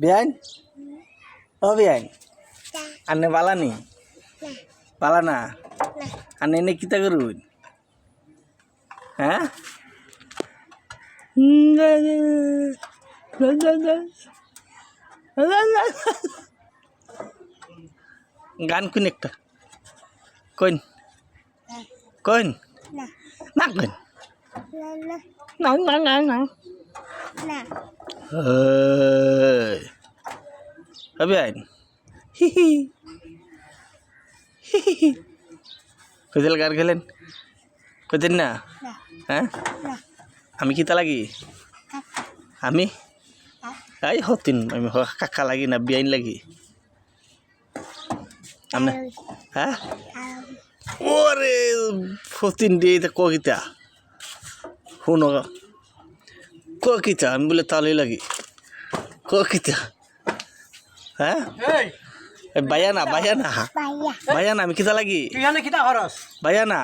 বিয়াইন ও বিয়াইন আনে বালানি বালা না আনে এনে কিতা করুন হ্যাঁ গান কোন একটা কইন কইন না কইন না না না না Hey. Abi ain. Hihi. Hihi. কোথায় গান খেলেন? কোথায় না? হ্যাঁ? আমি কিতা লাগি আমি? এই হতিন আমি কাকা লাগি না বিয়াইন লাগি। আমি হ্যাঁ? ওরে ফতিন দিয়ে এটা কিতা? শুনো ক। কিতা? আমি বলে তালে লাগি। ক কিতা? হ্যাঁ? এই এ বায়ানা বায়ানা বাইয়া বায়ানা আমি কিতা লাগি তুই কিতা খরচ বায়ানা